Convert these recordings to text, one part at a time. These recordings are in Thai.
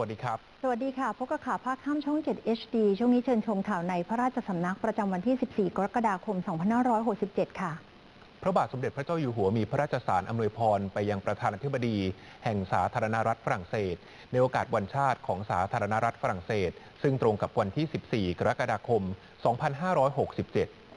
วัสดีครับ สวัสดีค่ะพบกับข่าวภาคค่ำช่อง 7 HD ช่วงนี้เชิญชมข่าวในพระราชสำนักประจำวันที่ 14 กรกฎาคม 2567 ค่ะ พระบาทสมเด็จพระเจ้าอยู่หัวมีพระราชสารอำนวยพรไปยังประธานาธิบดี แห่งสาธารณรัฐฝรั่งเศส ในโอกาสวันชาติของสาธารณรัฐฝรั่งเศส ซึ่งตรงกับวันที่ 14 กรกฎาคม 2567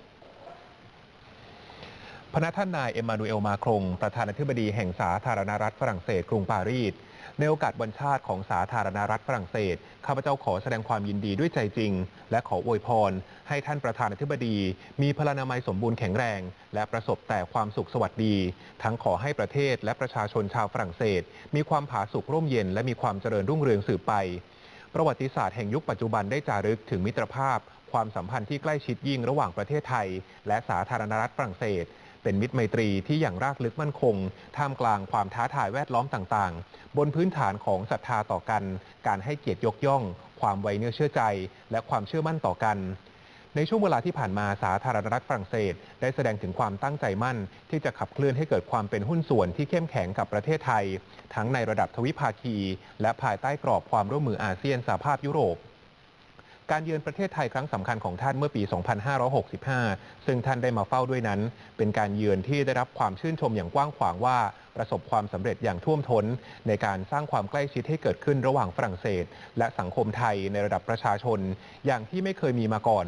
พระท่านนายเอ็มมานูเอลมาครงประธานาธิบดีแห่งสาธารณรัฐฝรั่งเศสกรุงปารีสในโอกาสวันชาติของสาธารณรัฐฝรั่งเศสข้าพเจ้าขอแสดงความยินดีด้วยใจจริง และขออวยพร ให้ท่านประธานาธิบดี มีพลานามัยสมบูรณ์แข็งแรง และประสบแต่ความสุขสวัสดี ทั้งขอให้ประเทศและประชาชนชาวฝรั่งเศส มีความผาสุกร่มเย็น และมีความเจริญรุ่งเรืองสืบไป ประวัติศาสตร์แห่งยุคปัจจุบันได้จารึกถึงมิตรภาพ ความสัมพันธ์ที่ใกล้ชิดยิ่งระหว่างประเทศไทย และสาธารณรัฐฝรั่งเศส เป็นมิตรไมตรีที่อย่างรากลึกมั่นคง ท่ามกลางความท้าทายแวดล้อมต่างๆ บนพื้นฐานของศรัทธาต่อกัน การให้เกียรติยกย่อง ความไว้เนื้อเชื่อใจ และความเชื่อมั่นต่อกัน ในช่วงเวลาที่ผ่านมาสาธารณรัฐฝรั่งเศส ได้แสดงถึงความตั้งใจมั่น ที่จะขับเคลื่อนให้เกิดความเป็นหุ้นส่วนที่เข้มแข็งกับประเทศไทย ทั้งในระดับทวิภาคี และภายใต้กรอบความร่วมมืออาเซียนสหภาพยุโรป การเยือนประเทศไทยครั้งสำคัญของท่านเมื่อปี 2565 ซึ่งท่านได้มาเฝ้าด้วยนั้น เป็นการเยือนที่ได้รับความชื่นชมอย่างกว้างขวางว่าประสบความสำเร็จอย่างท่วมท้น ในการสร้างความใกล้ชิดให้เกิดขึ้นระหว่างฝรั่งเศส และสังคมไทยในระดับประชาชน อย่างที่ไม่เคยมีมาก่อน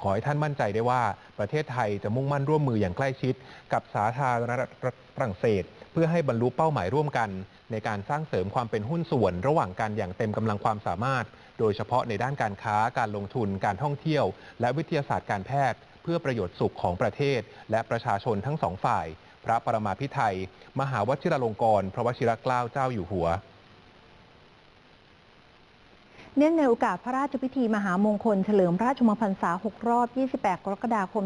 ขอให้ท่านมั่นใจได้ว่าประเทศไทยจะมุ่งมั่นร่วมมืออย่างใกล้ชิด กับสาธารณรัฐฝรั่งเศส เพื่อให้บรรลุเป้าหมายร่วมกัน ในการสร้างเสริมความเป็นหุ้นส่วน ระหว่างกันอย่างเต็มกำลังความสามารถ โดยเฉพาะในด้านการค้าการลงทุนการท่องเที่ยว และวิทยาศาสตร์การแพทย์ เพื่อประโยชน์สุขของประเทศ และประชาชนทั้งสองฝ่าย พระปรมาพิไทยมหาวชิรลงกรณ์พระวชิรเกล้าเจ้าอยู่หัว เนื่องในโอกาสพระราชพิธีมหามงคลเฉลิมราชมพรรษา 6 รอบ 28 กรกฎาคม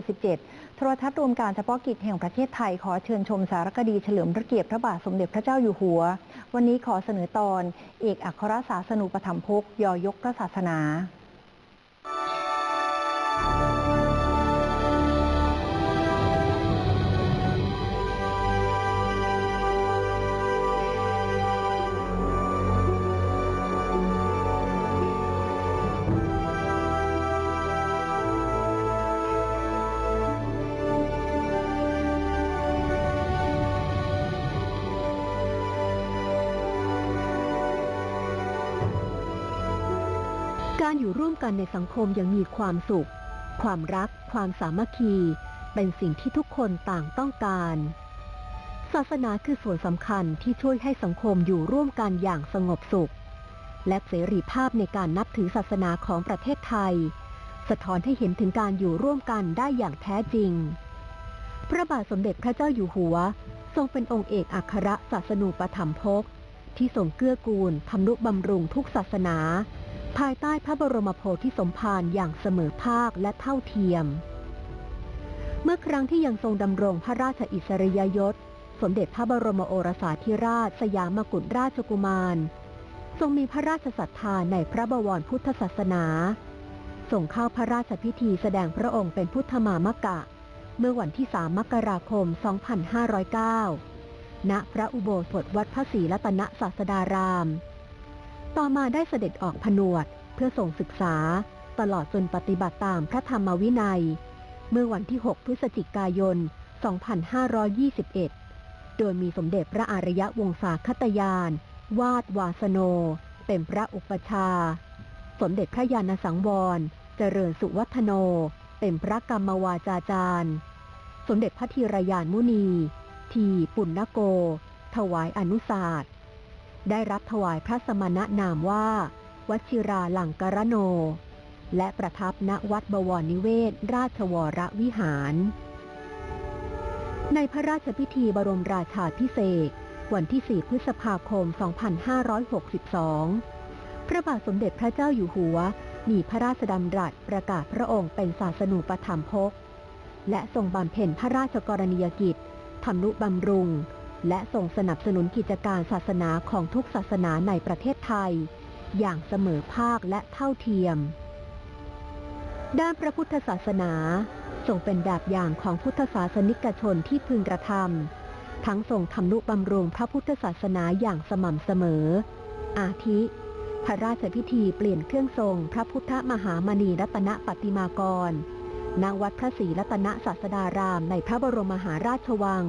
2567 โทรทัศน์รวมการเฉพาะกิจแห่งประเทศไทยขอเชิญชมสารคดีเฉลิมพระเกียรติพระบาทสมเด็จพระเจ้าอยู่หัว วันนี้ขอเสนอตอน เอกอัครศาสนุปถัมภกยอยกพระศาสนา การอยู่ร่วมกันในสังคมย่างมีความสุข ความรัก ความสามัคคี เป็นสิ่งที่ทุกคนต่างต้องการ ศาสนาคือส่วนสำคัญที่ช่วยให้สังคมอยู่ร่วมกันอย่างสงบสุข และเสรีภาพในการนับถือศาสนาของประเทศไทย สะท้อนให้เห็นถึงการอยู่ร่วมกันได้อย่างแท้จริง พระบาทสมเด็จพระเจ้าอยู่หัว ทรงเป็นองค์เอกอัครศาสนูปถัมภกที่ทรงเกื้อกูลทำนุบำรุงทุกศาสนา ภายใต้พระบรมโพธิสมภารอย่างเสมอภาคและเท่าเทียม เมื่อครั้งที่ยังทรงดำรงพระราชอิสริยยศ สมเด็จพระบรมโอรสาธิราชสยามกุฎราชกุมาร ทรงมีพระราชศรัทธาในพระบวรพุทธศาสนา ส่งเข้าพระราชพิธีแสดงพระองค์เป็นพุทธมามกะ เมื่อวันที่ 3 มกราคม 2509 ณ พระอุโบสถวัดพระศรีรัตนศาสดาราม ต่อมาได้เสด็จออกผนวดเพื่อส่งศึกษา ตลอดจนปฏิบัติตามพระธรรมวินัย เมื่อวันที่ 6 พฤศจิกายน 2521 โดยมีสมเด็จพระอารยะวงศาคตยาน วาดวาสโน เป็นพระอุปชา สมเด็จพระยาณสังวร เจริญสุวัฒโน เป็นพระกรรมวาจาจารย์ สมเด็จพระธีรยานมุนี ทีปุณณโก ถวายอนุสาสตร์ ได้รับถวายพระสมณนามว่า วชิราลังกรโน และประทับณวัดบวรนิเวศ ราชวรวิหาร ในพระราชพิธีบรมราชาพิเศษวันที่ 4 พฤษภาคม 2562 พระบาทสมเด็จพระเจ้าอยู่หัว มีพระราชดำรัสประกาศพระองค์เป็นศาสนูปถัมภกและทรงบำเพ็ญพระราชกรณียกิจทำนุบำรุง และส่งสนับสนุนกิจการศาสนาของทุกศาสนาในประเทศไทย อย่างเสมอภาคและเท่าเทียม ด้านพระพุทธศาสนาทรงเป็นแบบอย่างของพุทธศาสนิกชนที่พึงกระทำทั้งทรงทำนุบำรุงพระพุทธศาสนาอย่างสม่ำเสมอ อาทิ พระราชพิธีเปลี่ยนเครื่องทรงพระพุทธมหามณีรัตนปฏิมากรณวัดพระศรีรัตนศาสดารามในพระบรมมหาราชวัง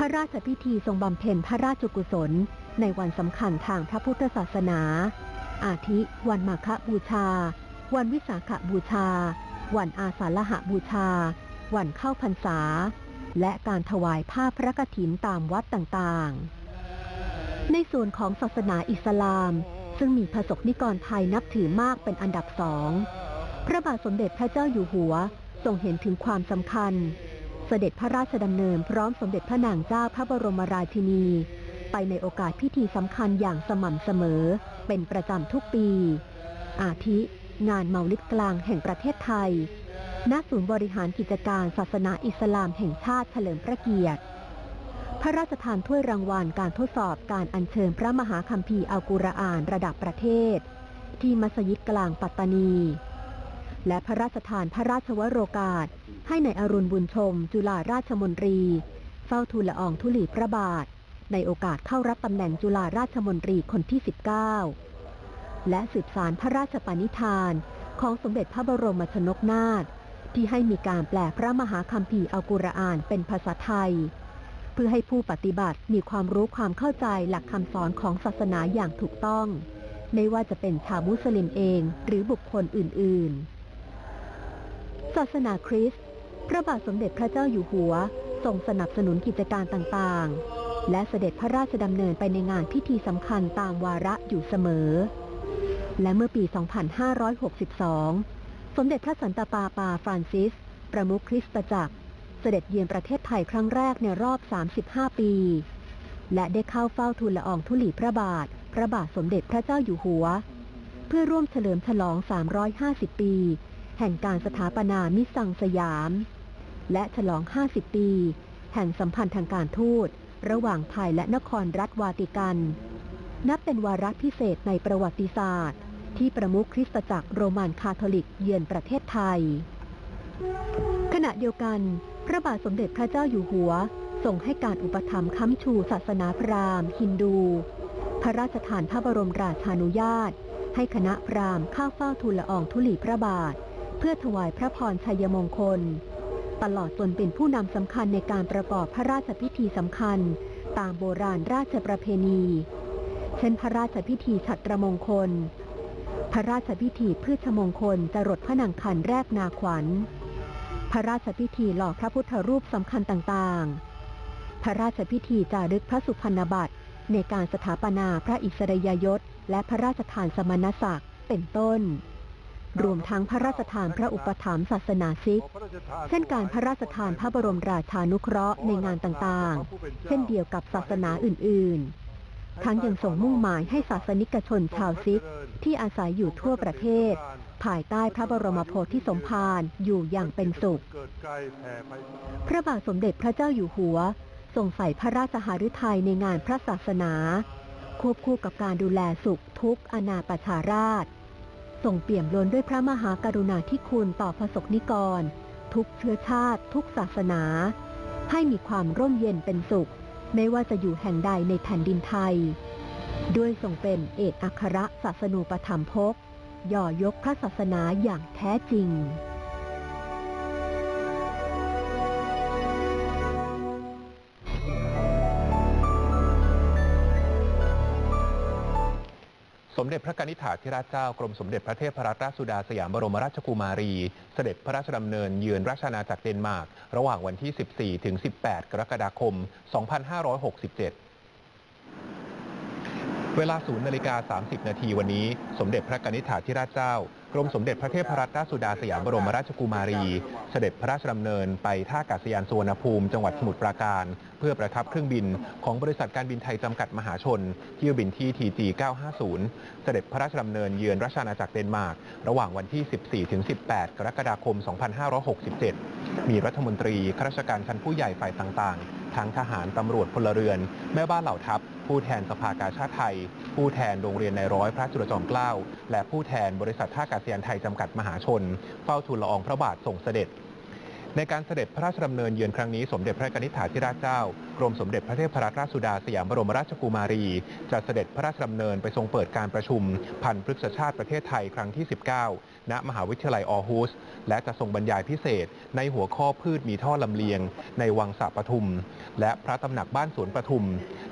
พระราชพิธีทรงบำเพ็ญพระราชกุศล ในวันสำคัญทางพระพุทธศาสนา อาทิ วันมาฆบูชา วันวิสาขบูชา วันอาสาฬหบูชา วันเข้าพรรษา และการถวายผ้าพระกฐินตามวัดต่างๆ ในส่วนของศาสนาอิสลาม ซึ่งมีพระสกนิกรไทยนับถือมากเป็นอันดับสอง พระบาทสมเด็จพระเจ้าอยู่หัวทรงเห็นถึงความสำคัญ เสด็จพระราชดำเนินพร้อมสมเด็จพระนางเจ้าพระบรมราชินี ไปในโอกาสพิธีสำคัญอย่างสม่ำเสมอ เป็นประจำทุกปี อาทิ งานเมาลิดกลางแห่งประเทศไทย ณ ศูนย์บริหารกิจการศาสนาอิสลามแห่งชาติเฉลิมพระเกียรติ พระราชทานถ้วยรางวัลการทดสอบการอัญเชิญพระมหาคัมภีร์อัลกุรอานระดับประเทศ ที่มัสยิดกลางปัตตานี และพระราชทานพระราชวโรกาส ให้ในอรุณบุญชม จุฬาราชมนตรี เฝ้าทูลละอองธุลีพระบาท ในโอกาสเข้ารับตำแหน่งจุฬาราชมนตรีคนที่ 19 และสืบสารพระราชปณิธาน ของสมเด็จพระบรมชนกนาถที่ให้มีการแปลพระมหาคัมภีร์อัลกุรอานเป็นภาษาไทย เพื่อให้ผู้ปฏิบัติมีความรู้ความเข้าใจหลักคำสอนของศาสนาอย่างถูกต้องไม่ว่าจะเป็นชาวมุสลิมเองหรือบุคคลอื่น ๆ ศาสนาคริสต์พระบาทสมเด็จพระเจ้าอยู่หัวทรงสนับสนุนกิจการต่างๆ และเสด็จพระราชดำเนินไปในงานพิธีสำคัญตามวาระอยู่เสมอ และเมื่อปี 2562 สมเด็จพระสันตะปาปาฟรานซิส ประมุขคริสตจักร เสด็จเยือนประเทศไทยครั้งแรกในรอบ 35 ปี และได้เข้าเฝ้าทูลละอองธุลีพระบาท พระบาทสมเด็จพระเจ้าอยู่หัว เพื่อร่วมเฉลิมฉลอง 350 ปี แห่งการสถาปนามิสซังสยาม และฉลอง 50 ปี แห่งสัมพันธ์ทางการทูต ระหว่างไทยและนครรัฐวาติกัน นับเป็นวาระพิเศษในประวัติศาสตร์ ที่ประมุขคริสตจักรโรมันคาทอลิกเยือนประเทศไทย ขณะเดียวกัน พระบาทสมเด็จพระเจ้าอยู่หัวทรงให้การอุปถัมภ์ค้ำชูศาสนาพราหมณ์ ฮินดู พระราชทานพระบรมราชานุญาต ให้คณะพราหมณ์ข้าเฝ้าทูลละอองธุลีพระบาท เพื่อถวายพระพรชัยมงคล ตลอดจนเป็นผู้นำสำคัญในการประกอบพระราชพิธีสำคัญ ตามโบราณราชประเพณี เช่นพระราชพิธีฉัตรมงคล พระราชพิธีพืชมงคลจรดพระนางคันแรกนาขวัญ พระราชพิธีหล่อพระพุทธรูปสำคัญต่างๆ พระราชพิธีจารึกพระสุพรรณบัตรในการสถาปนาพระอิสริยยศ และพระราชทานสมณศักดิ์เป็นต้น รวมทั้งพระราชทานพระอุปถัมภ์ศาสนาซิก เช่นการพระราชทานพระบรมราชานุเคราะห์ในงานต่างๆ เช่นเดียวกับศาสนาอื่น ๆ ทั้งยังส่งมุ่งหมายให้ศาสนิกชนชาวซิก ที่อาศัยอยู่ทั่วประเทศ ภายใต้พระบรมโพธิสมภารอยู่อย่างเป็นสุข พระบาทสมเด็จพระเจ้าอยู่หัวทรงใส่พระราชหฤทัยในงานพระศาสนา ควบคู่กับการดูแลสุขทุกอนาประชาราช ทรงเปี่ยมล้นด้วยพระมหากรุณาธิคุณต่อพระสกนิกร ทุกเชื้อชาติ ทุกศาสนา ให้มีความร่มเย็นเป็นสุข ไม่ว่าจะอยู่แห่งใดในแผ่นดินไทย ด้วยทรงเป็นเอกอัครศาสนูปธรรมภกย่อยกพระศาสนาอย่างแท้จริง สมเด็จพระนิษฐาธิราชเจ้ากรมสมเด็จพระเทพรัตนราชสุดาสยามบรมราชกุมารี เสด็จพระราชดำเนินเยือนราชอาณาจักรเดนมาร์กระหว่างวันที่ 14 ถึง 18 กรกฎาคม 2567เวลา0นาฬิกา 30 นาทีวันนี้ สมเด็จพระกนิษฐาธิราชเจ้า กรมสมเด็จพระเทพรัตนราชสุดาสยามบรมราชกุมารี เสด็จพระราชดำเนินไปท่าอากาศยานสุวรรณภูมิจังหวัดสมุทรปราการ เพื่อประทับเครื่องบินของบริษัทการบินไทยจำกัดมหาชน เที่ยวบินที่ TG 950 เสด็จพระราชดำเนินเยือนราชอาณาจักรเดนมาร์ก ระหว่างวันที่ 14-18 กรกฎาคม 2567 มีรัฐมนตรีข้าราชการชั้นผู้ใหญ่ฝ่ายต่างๆ ทั้งทหารตำรวจพลเรือน แม่บ้านเหล่าทัพ ผู้แทนสภากาชาติไทย ผู้แทนโรงเรียนในร้อยพระจุลจอมเกล้า และผู้แทนบริษัทท่าอากาศยานไทยจำกัดมหาชน เฝ้าทูลละอองพระบาทส่งเสด็จ ในการเสด็จพระราชดำเนินเยือนครั้งนี้สมเด็จพระกนิษฐาธิราชเจ้ากรมสมเด็จพระเทพรัตนราชสุดาสยามบรมราชกุมารี จะเสด็จพระราชดำเนินไปทรงเปิดการประชุมพันธุ์พฤกษชาติประเทศไทยครั้งที่ 19 ณมหาวิทยาลัยออฮูส และจะทรงบรรยายพิเศษ ในหัวข้อพืชมีท่อลำเลียง ในวังสะปทุม และพระตำหนักบ้านสวนปทุม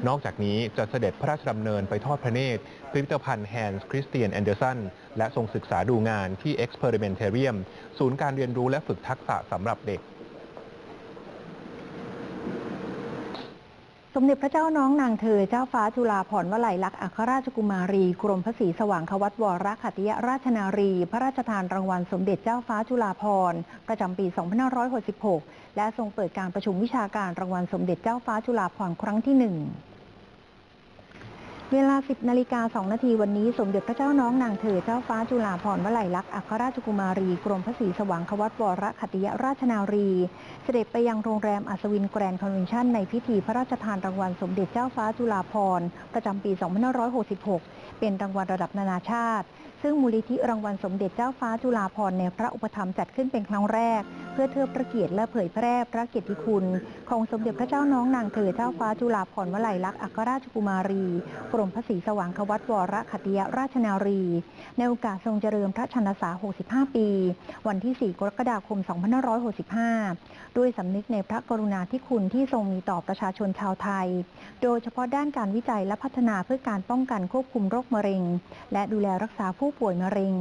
นอกจากนี้จะเสด็จพระราชดำเนินไปทอดพระเนตร พิพิธภัณฑ์แฮนส์คริสเตียนแอนเดอร์สันและทรงศึกษาดูงานที่ Experimentarium ศูนย์การเรียนรู้และฝึกทักษะสำหรับเด็ก สมเด็จพระเจ้าน้องนางเธอเจ้าฟ้าจุฬาภรณ์วลัยลักษณ์อัครราชกุมารี กรมพระศรีสว่างควัตวรคัติยราชนารี พระราชทานรางวัลสมเด็จเจ้าฟ้าจุฬาภรณ์ประจำปี 2566 และทรงเปิดการประชุมวิชาการรางวัลสมเด็จเจ้าฟ้าจุฬาภรณ์ครั้งที่หนึ่ง เวลา 10 นาฬิกา 2 นาทีวันนี้สมเด็จพระเจ้าน้องนางเธอเจ้าฟ้าจุฬาภรณ์วลัยลักษณ์อัครราชกุมารี กรมพระศรีสว่างควัตวรขติยราชนารี เสด็จไปยังโรงแรมอัศวินแกรนด์คอนเวนชั่นในพิธีพระราชทานรางวัลสมเด็จเจ้าฟ้าจุฬาภรณ์ประจำปี 2566 เป็นรางวัลระดับนานาชาติ ซึ่งมูลนิธิรางวัลสมเด็จเจ้าฟ้าจุฬาภรณ์ในพระอุปถัมภ์จัดขึ้นเป็นครั้งแรก เพื่อเทิดพระเกียรติและเผยแพร่พระเกียรติคุณ ของสมเด็จพระเจ้าน้องนางเธอเจ้าฟ้าจุฬาภรณ์วลัยลักษณ์อัครราชกุมารีกรมพระศรีสว่างควัตวรขัติยราชนารี ในโอกาสทรงเจริญพระชนษา 65 ปี วันที่ 4 กรกฎาคม 2565 ด้วยสำนึกในพระกรุณาธิคุณที่ทรงมีต่อประชาชนชาวไทย โดยเฉพาะด้านการวิจัยและพัฒนาเพื่อการป้องกันควบคุมโรคมะเร็ง และดูแลรักษาผู้ป่วยมะเร็ง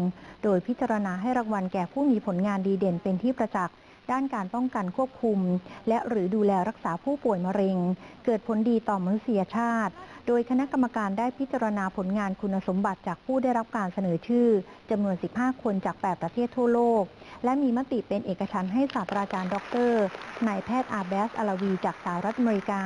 โดยพิจารณาให้รางวัลแก่ผู้มีผลงานดีเด่นเป็นที่ประจักษ์ด้านการป้องกันควบคุม และหรือดูแลรักษาผู้ป่วยมะเร็ง เกิดผลดีต่อมนุษยชาติ โดยคณะกรรมการได้พิจารณาผลงานคุณสมบัติจากผู้ได้รับการเสนอชื่อจำนวน 15 คนจาก 8 ประเทศทั่วโลก และมีมติเป็นเอกฉันท์ให้ศาสตราจารย์ดรนายแพทย์อาเบสอาลาวีจากสหรัฐอเมริกา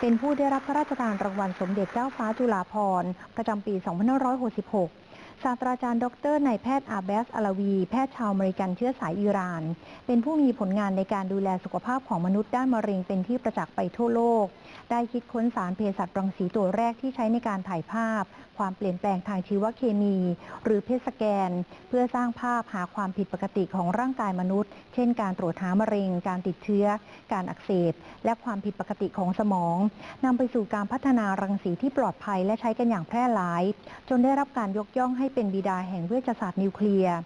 เป็นผู้ได้รับพระราชทานรางวัลสมเด็จเจ้าฟ้าจุฬาภรณ์ประจำปี 2566 ศาสตราจารย์ ดรนายแพทย์อาเบสอาลาวี แพทย์ชาวอเมริกันเชื้อสายอิหร่าน เป็นผู้มีผลงานในการดูแลสุขภาพของมนุษย์ด้านมะเร็งเป็นที่ประจักษ์ไปทั่วโลก ได้คิดค้นสารเภสัชรังสีตัวแรกที่ใช้ในการถ่ายภาพ ความเปลี่ยนแปลงทางชีวเคมี หรือเพสแกน เพื่อสร้างภาพหาความผิดปกติของร่างกายมนุษย์ เช่น การตรวจหามะเร็ง การติดเชื้อ การอักเสบ และความผิดปกติของสมองนำไปสู่การพัฒนารังสีที่ปลอดภัยและใช้กันอย่างแพร่หลาย จนได้รับการยกย่องให้เป็นบิดาแห่งเวชศาสตร์นิวเคลียร์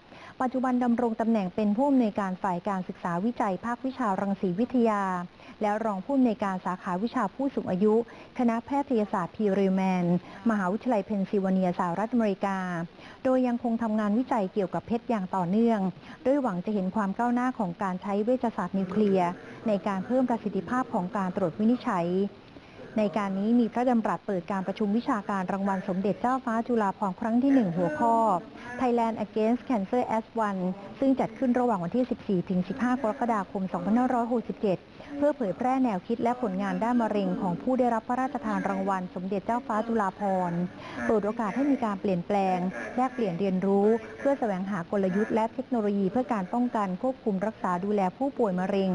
ปัจจุบันดำรงตำแหน่งเป็นผู้อำนวยการฝ่ายการศึกษาวิจัยภาควิชารังสีวิทยา และรองผู้อำนวยการสาขาวิชาผู้สูงอายุ คณะแพทยศาสตร์พีริแมน มหาวิทยาลัยเพนซิลเวเนียสหรัฐอเมริกา โดยยังคงทำงานวิจัยเกี่ยวกับเพชรอย่างต่อเนื่องด้วยหวังจะเห็นความก้าวหน้าของการใช้เวชศาสตร์นิวเคลียร์ในการเพิ่มประสิทธิภาพของการตรวจวินิจฉัย ในการนี้มีพระดำรัสเปิดการประชุมวิชาการรางวัลสมเด็จเจ้าฟ้าจุฬาภรณ์ครั้งที่ 1 หัวข้อ Thailand Against Cancer as One ซึ่งจัดขึ้นระหว่างวันที่ 14-15 กรกฎาคม 2567 เพื่อเผยแพร่แนวคิดและผลงานด้านมะเร็งของผู้ได้รับพระราชทานรางวัล สมเด็จเจ้าฟ้าจุฬาภรณ์เปิดโอกาสให้มีการเปลี่ยนแปลง แลกเปลี่ยนเรียนรู้ เพื่อแสวงหากลยุทธ์และเทคโนโลยีเพื่อการป้องกันควบคุมรักษาดูแลผู้ป่วยมะเร็ง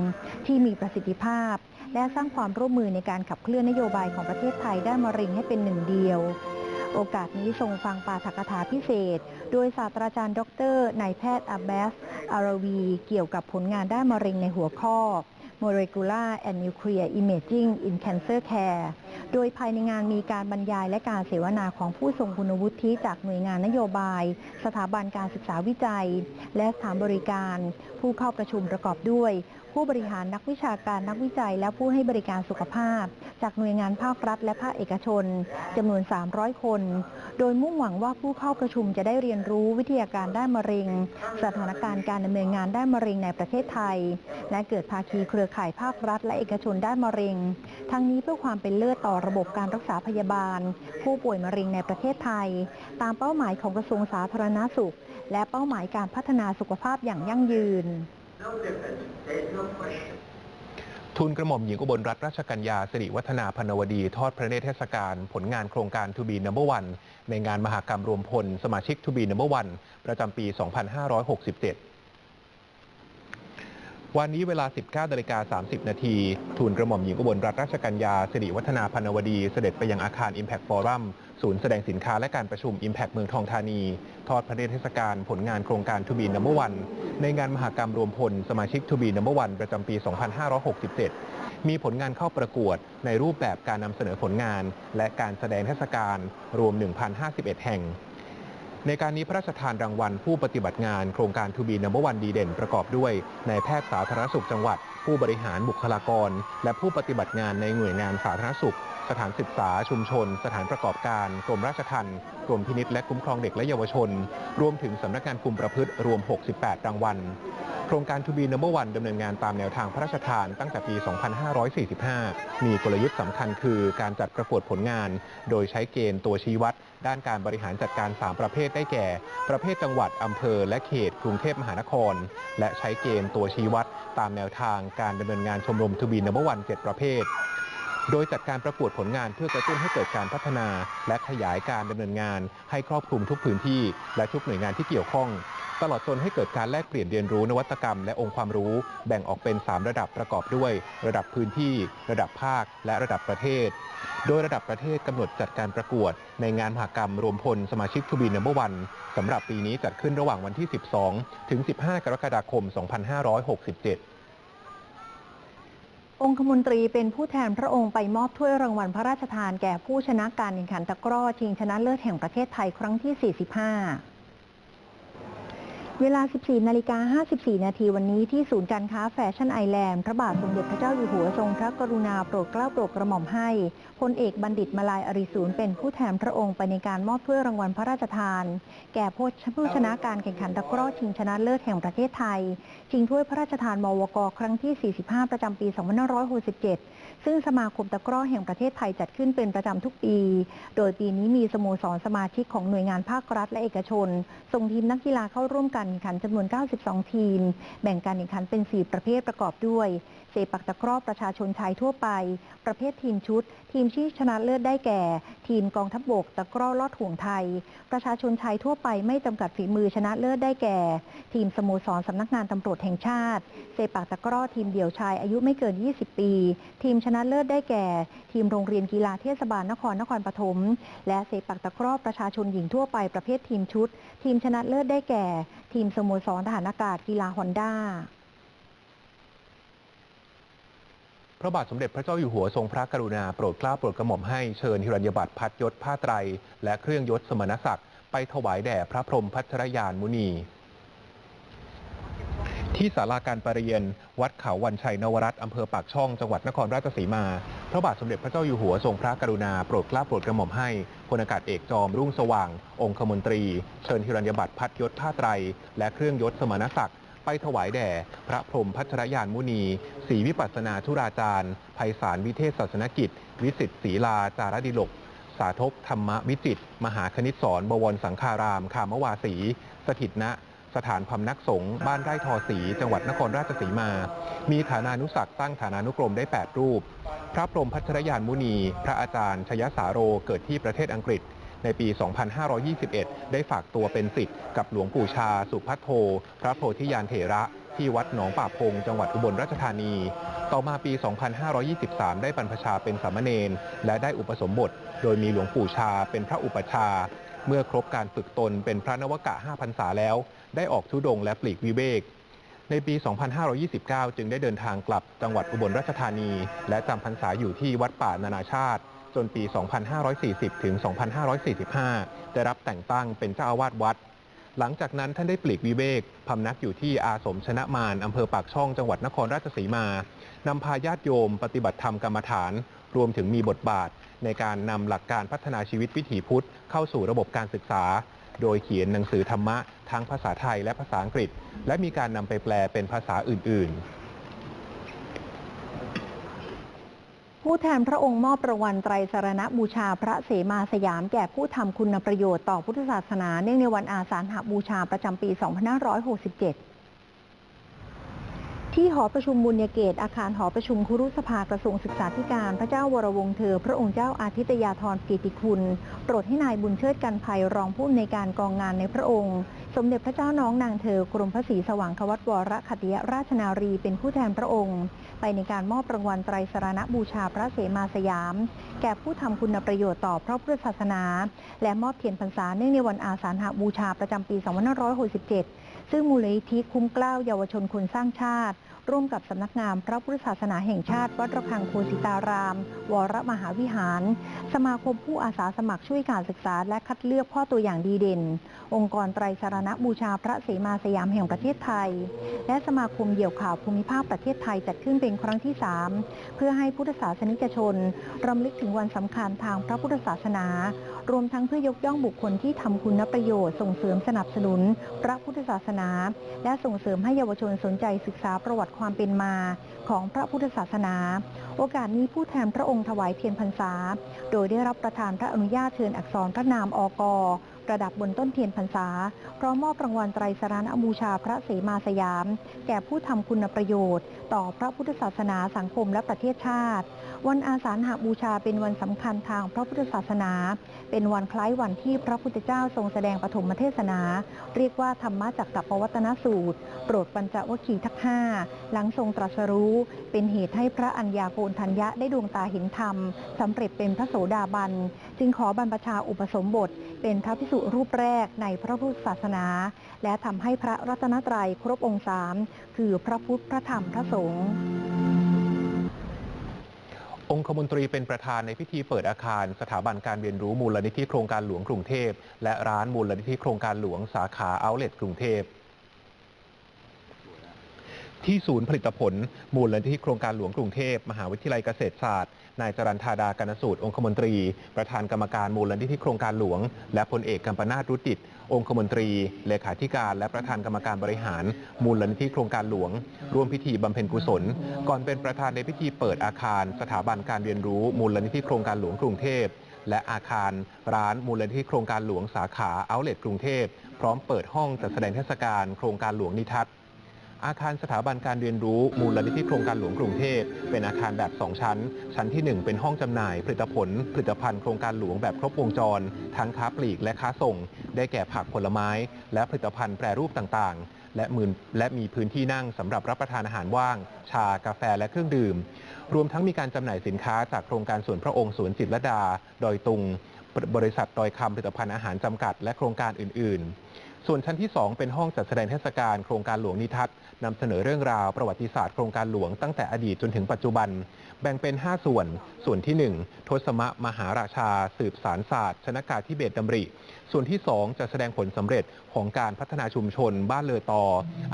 ที่มีประสิทธิภาพ และสร้างความร่วมมือในการขับเคลื่อนนโยบายของประเทศไทยด้านมะเร็งให้เป็นหนึ่งเดียวโอกาสนี้ทรงฟังปาฐกถาพิเศษ โดยศาสตราจารย์ ดรนายแพทย์อาแบสอาราวี เกี่ยวกับผลงานด้านมะเร็งในหัวข้อ Molecular and Nuclear Imaging in Cancer Care โดยภายในงานมีการบรรยายและการเสวนาของผู้ทรงคุณวุฒิจากหน่วยงานนโยบาย สถาบันการศึกษาวิจัย และสถานบริการ ผู้เข้าประชุมประกอบด้วย ผู้บริหารนักวิชาการนักวิจัย และผู้ให้บริการสุขภาพ จากหน่วยงานภาครัฐ และภาคเอกชนจำนวน 300 คน โดยมุ่งหวังว่าผู้เข้าประชุมจะได้เรียนรู้วิทยาการด้านมะเร็ง สถานการณ์การดำเนินงานด้านมะเร็งในประเทศไทย และเกิดภาคีเครือข่ายภาครัฐ และเอกชนด้านมะเร็ง ทั้งนี้เพื่อความเป็นเลิศต่อระบบการรักษาพยาบาล ผู้ป่วยมะเร็งในประเทศไทย ตามเป้าหมายของกระทรวงสาธารณสุข และเป้าหมายการพัฒนาสุขภาพอย่างยั่งยืน ทุนกระหม่อมหญิงอุบลรัตนราชกัญญาสิริวัฒนาพนวดี ทอดพระเนตรเทศกาลผลงานโครงการ To be number one ในงานมหากรรมรวมพล สมาชิก To be number one ประจำปี 2567วันนี้เวลา 19นาฬิกา30 นาที ทูลกระหม่อมหญิงอุบลรัตนราชกัญญาสิริวัฒนาพนวดี เสด็จไปยังอาคาร Impact Forum ศูนย์แสดงสินค้าและการประชุม Impact เมืองทองธานี ทอดพระเนตรเทศกาลผลงานโครงการ To be number one ในงานมหกรรมรวมพล สมาชิก To be number one ประจำปี 2567 มีผลงานเข้าประกวดในรูปแบบการนำเสนอผลงาน และการแสดงเทศกาลรวม 1,051 แห่ง ในการนี้พระราชทานรางวัลผู้ปฏิบัติงานโครงการทูบีนัมเบอร์วันดีเด่นประกอบด้วยนายแพทย์สาธารณสุขจังหวัด ผู้บริหารบุคลากร และผู้ปฏิบัติงานในหน่วยงานสาธารณสุข สถานศึกษาชุมชน สถานประกอบการ กรมราชทัณฑ์กรมพินิษและคุ้มครองเด็กและเยาวชน รวมถึงสำนักงานคุมประพฤติรวม 68 รางวัล โครงการทูบีนัมเบอร์วันดำเนินงานตามแนวทางพระราชทานตั้งแต่ปี 2545 มีกลยุทธ์สำคัญคือการจัดประกวดผลงาน โดยใช้เกณฑ์ตัวชี้วัด ด้านการบริหารจัดการ 3 ประเภทได้แก่ ประเภทจังหวัดอำเภอ และเขตกรุงเทพมหานคร และใช้เกณฑ์ตัวชี้วัด ตามแนวทางการดำเนินงานชมรมทูบีนัมเบอร์วัน 7 ประเภท โดยจัดการประกวดผลงานเพื่อกระตุ้นให้เกิดการพัฒนา และขยายการดำเนินงาน ให้ครอบคลุมทุกพื้นที่และทุกหน่วยงานที่เกี่ยวข้อง ตลอดจนให้เกิดการแลกเปลี่ยนเรียนรู้นวัตกรรม และองค์ความรู้แบ่งออกเป็น 3 ระดับประกอบด้วย ระดับพื้นที่ ระดับภาค และระดับประเทศ โดยระดับประเทศกำหนดจัดการประกวด ในงานมหกรรมรวมพลสมาชิกทูบีนัมเบอร์วันสำหรับปีนี้จัดขึ้นระหว่างวันที่ 12 ถึง 15 กรกฎาคม 2567 องคมนตรีเป็นผู้แทนพระองค์ไปมอบถ้วยรางวัลพระราชทานแก่ผู้ชนะการแข่งขันตะกร้อชิงชนะเลิศแห่งประเทศไทยครั้งที่ 45 เวลา 14 นาฬิกา 54 นาทีวันนี้ที่ศูนย์การค้าแฟชั่นไอแลนด์ พระบาทสมเด็จพระเจ้าอยู่หัวทรงพระกรุณาโปรดเกล้าโปรดกระหม่อมให้พลเอกบัณฑิตมาลายอริสูรเป็นผู้แทนพระองค์ไปในการมอบถ้วยรางวัลพระราชทาน แก่ผู้ชนะการแข่งขันตะกร้อชิงชนะเลิศแห่งประเทศไทย ชิงถ้วยพระราชทานมวก ครั้งที่ 45 ประจำปี 2567 ซึ่งสมาคมตะกร้อแห่งประเทศไทยจัดขึ้นเป็นประจำทุกปี โดยปีนี้มีสโมสรสมาชิกของหน่วยงานภาครัฐและเอกชน ส่งทีมนักกีฬาเข้าร่วมการแข่งขันจำนวน 92 ทีม แบ่งการแข่งขันเป็น 4 ประเภทประกอบด้วยเซปักตะกร้อประชาชนชายทั่วไป ประเภททีมชุด ทีมที่ชนะเลิศได้แก่ ทีมกองทัพบบกตะกร้อลอดห่วงไทย ประชาชนชายทั่วไปไม่จำกัดฝีมือชนะเลิศได้แก่ ทีมสโมสรสำนักงานตำรวจแห่งชาติ เซปักตะกร้อทีมเดี่ยวชายอายุไม่เกิน 20 ปี ทีมชนะเลิศได้แก่ ทีมโรงเรียนกีฬาเทศบาลนครนครปฐมและเซปักตะกร้อประชาชนหญิงทั่วไปประเภททีมชุด ทีมชนะเลิศได้แก่ ทีมสโมสรทหารอากาศกีฬาฮอนด้าพระบาทสมเด็จพระเจ้าอยู่หัวทรงพระกรุณาโปรดเกล้าโปรดกระหม่อมให้เชิญหิรัญญบัตรพัดยศผ้าไตร และเครื่องยศสมณศักดิ์ไปถวายแด่พระพรหมพัชรยานมุนี ที่ศาลาการประเรียน วัดเขาวันชัยนวรัตน์อำเภอปากช่องจังหวัดนครราชสีมา พระบาทสมเด็จพระเจ้าอยู่หัวทรงพระกรุณาโปรดเกล้าโปรดกระหม่อมให้พลอากาศเอกจอมรุ่งสว่าง องคมนตรี เชิญหิรัญญบัตรพัดยศผ้าไตร และเครื่องยศสมณศักดิ์ไปถวายแด่ พระพรหมพัชรยานมุนีศรีวิปัสนาธุราจารย์ไพศาลวิเทศศาสนกิจ วิสิตศรีลาจารดิลกสาธกธรรมวิจิต มหาคณิตสอนบวรสังฆารามคามวาสี สถิตณ สถานพำนักสงฆ์บ้านไร่ทอสีจังหวัดนครราชสีมา มีฐานานุศักตั้งฐานานุกรมได้ 8 รูป พระพรหมพัชรยานมุนี พระอาจารย์ ชยสาโรเกิดที่ประเทศอังกฤษ ในปี 2521 ได้ฝากตัวเป็นศิษย์กับหลวงปู่ชา สุพัทโท พระโพธิยานเถระที่วัดหนองป่าพง จังหวัดอุบลราชธานี ต่อมาปี 2523 ได้บรรพชาเป็นสามเณรและได้อุปสมบท โดยมีหลวงปู่ชาเป็นพระอุปชา เมื่อครบการฝึกตนเป็นพระนวกะ5พรรษาแล้ว ได้ออกทุดงค์และปลีกวิเวก ในปี 2529 จึงได้เดินทางกลับจังหวัดอุบลราชธานี และจำพรรษาอยู่ที่วัดป่านานาชาติ จนปี 2540 ถึง 2545 ได้รับแต่งตั้งเป็นเจ้าอาวาสวัด หลังจากนั้นท่านได้ปลีกวิเวกพำนักอยู่ที่อาสมชนะมารอำเภอปากช่องจังหวัดนครราชสีมานำพาญาติโยม ปฏิบัติธรรมกรรมฐาน รวมถึงมีบทบาท ในการนำหลักการพัฒนาชีวิตวิถีพุทธ เข้าสู่ระบบการศึกษา โดยเขียนหนังสือธรรมะ ทั้งภาษาไทยและภาษาอังกฤษ และมีการนำไปแปลเป็นภาษาอื่น ๆผู้แทนพระองค์มอบรางวัลไตรสารณบูชาพระเสมาสยามแก่ผู้ทำคุณประโยชน์ต่อพุทธศาสนาเนื่องในวันอาสาฬหบูชาประจำปี 2567 ที่หอประชุมบุญญเกตอาคารหอประชุมคุรุสภากระทรวงศึกษาธิการ พระเจ้าวรวงเธอ พระองค์เจ้าอาทิตยาธรกิติคุณโปรดให้นายบุญเชิดกันภัยรองผู้อำนวยการกองงานในพระองค์ สมเด็จพระเจ้าน้องนางเธอกรมพระศรีสว่างควัตวรขัตติยราชนารีเป็นผู้แทนพระองค์ ไปในการมอบรางวัลไตรสารณบูชาพระเสมาสยาม แก่ผู้ทำคุณประโยชน์ต่อพระพุทธศาสนา และมอบเทียนพรรษาเนื่องในวันอาสาฬหบูชาประจำปี 2567 ซึ่งมูลนิธิคุ้มกล้าเยาวชนคนสร้างชาติ ร่วมกับสำนักงานพระพุทธศาสนาแห่งชาติ วัดระฆังโคสิตาราม วรมหาวิหาร สมาคมผู้อาสาสมัครช่วยการศึกษา และคัดเลือกพ่อตัวอย่างดีเด่น องค์กรไตรสารณบูชาพระเสมาสยามแห่งประเทศไทย และสมาคมเหยี่ยวข่าวภูมิภาคประเทศไทยจัดขึ้นเป็นครั้งที่ 3 เพื่อให้พุทธศาสนิกชนรำลึกถึงวันสำคัญทางพระพุทธศาสนารวมทั้งเพื่อยกย่องบุคคลที่ทำคุณประโยชน์ส่งเสริมสนับสนุน พระพุทธศาสนา และส่งเสริมให้เยาวชนสนใจศึกษาประวัติความเป็นมาของพระพุทธศาสนา โอกาสนี้ผู้แทนพระองค์ถวายเทียนพรรษา โดยได้รับประทานพระอนุญาตเชิญอักษรพระนามอกประดับบนต้นเทียนพรรษา พร้อมมอบรางวัลไตรสรณบูชาพระเสมาสยาม แก่ผู้ทำคุณประโยชน์ ต่อพระพุทธศาสนาสังคมและประเทศชาติ วันอาสาฬหบูชาเป็นวันสำคัญทางพระพุทธศาสนา เป็นวันคล้ายวันที่พระพุทธเจ้าทรงแสดงปฐมเทศนา เรียกว่าธรรมะจักกับปวัตนสูตร โปรดปัญจวคีทักห้าหลังทรงตรัสรู้ เป็นเหตุให้พระอัญญาโกณทัญญะได้ดวงตาเห็นธรรมสำเร็จเป็นพระโสดาบัน จึงขอบรรพชาอุปสมบท เป็นพระภิกษุรูปแรกในพระพุทธศาสนา และทำให้พระรัตนตรัยครบองค์สามคือพระพุทธพระธรรมพระสงฆ์ องคมนตรีเป็นประธานในพิธีเปิดอาคาร สถาบันการเรียนรู้มูลนิธิโครงการหลวงกรุงเทพ และร้านมูลนิธิโครงการหลวงสาขาเอาเลตกรุงเทพ ที่ศูนย์ผลิตผล มูลนิธิโครงการหลวงกรุงเทพ มหาวิทยาลัยเกษตรศาสตร์ นายจรันธาดากนสูตร องคมนตรี ประธานกรรมการมูลนิธิโครงการหลวง และพลเอกกัมปนาตรุจิต องคมนตรี เลขาธิการ และประธานกรรมการบริหาร มูลนิธิโครงการหลวง ร่วมพิธีบำเพ็ญกุศล ก่อนเป็นประธานในพิธีเปิดอาคาร สถาบันการเรียนรู้ มูลนิธิโครงการหลวงกรุงเทพและอาคารร้านมูลนิธิโครงการหลวงสาขาเอาเลตกรุงเทพ พร้อมเปิดห้องจัดแสดงเทศกาลโครงการหลวงนิทัศน์ อาคารสถาบันการเรียนรู้มูลนิธิโครงการหลวงกรุงเทพเป็นอาคารแบบ 2 ชั้น ชั้นที่ 1 เป็นห้องจำหน่ายผลิตผล ผลิตภัณฑ์โครงการหลวงแบบครบวงจร ทั้งค้าปลีกและค้าส่ง ได้แก่ผักผลไม้ และผลิตภัณฑ์แปรรูปต่างๆ และมืนและมีพื้นที่นั่งสำหรับรับประทานอาหารว่าง ชากาแฟและเครื่องดื่ม รวมทั้งมีการจำหน่ายสินค้าจากโครงการสวนพระองค์สวนจิตรดา ดอยตุง บริษัทดอยคำผลิตภัณฑ์อาหารจำกัด และโครงการอื่น ๆ ส่วนชั้นที่ 2 เป็นห้องจัดแสดงเทศกาลโครงการหลวงนิทัศน์ นำเสนอเรื่องราวประวัติศาสตร์โครงการหลวงตั้งแต่อดีตจนถึงปัจจุบัน แบ่งเป็น 5 ส่วน ส่วนที่ 1 ทศมะมหาราชา สืบสารศาสตร์ ชนากาธิเบศดำริ ส่วนที่ 2 จะแสดงผลสำเร็จของการพัฒนาชุมชน บ้านเลอตอ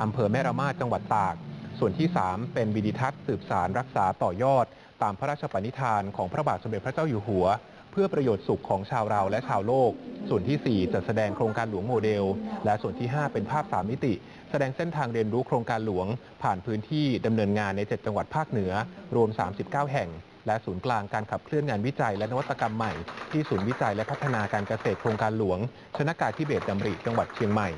อำเภอแม่ระมาดจังหวัดตาก ส่วนที่ 3 เป็นวิดิทัศน์สืบสารรักษาต่อยอด ตามพระราชปณิธานของพระบาทสมเด็จพระเจ้าอยู่หัวเพื่อประโยชน์สุขของชาวเราและชาวโลก ส่วนที่ 4 จัดแสดงโครงการหลวงโมเดล และส่วนที่ 5 เป็นภาพ 3 มิติ แสดงเส้นทางเรียนรู้โครงการหลวง ผ่านพื้นที่ดำเนินงานใน 7 จังหวัดภาคเหนือ รวม 39 แห่ง และศูนย์กลางการขับเคลื่อนงานวิจัยและนวัตกรรมใหม่ ที่ศูนย์วิจัยและพัฒนาการเกษตรโครงการหลวง ชนากาธิเบศดำริจังหวัดเชียงใหม่